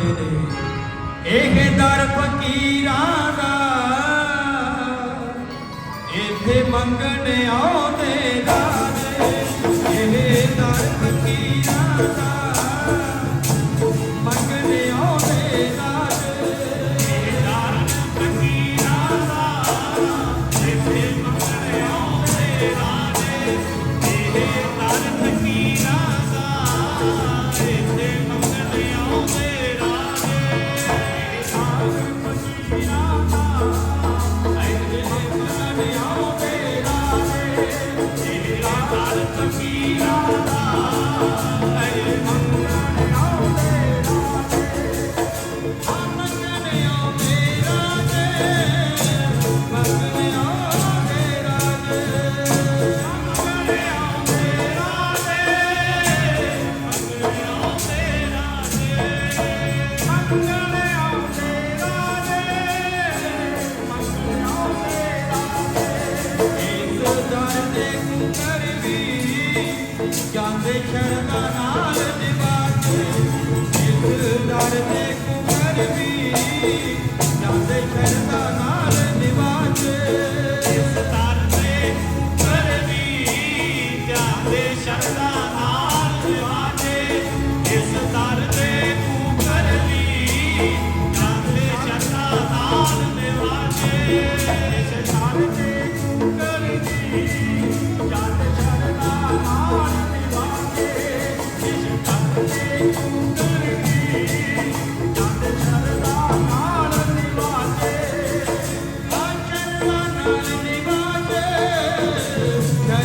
ਦੇ। ਦੇ ਇਹ ਦਰ ਫਕੀਰਾਂ ਦਾ। ਇੱਥੇ ਮੰਗਣ ਆਉਂਦੇ ਦਾਦੇ ਇਹ ਦਰ ਫਕੀਰਾਂ ਦਾ। ਜਾਂਦੇ ਸ਼ਰਮਾਂ ਨਾਲ।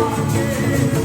Yeah.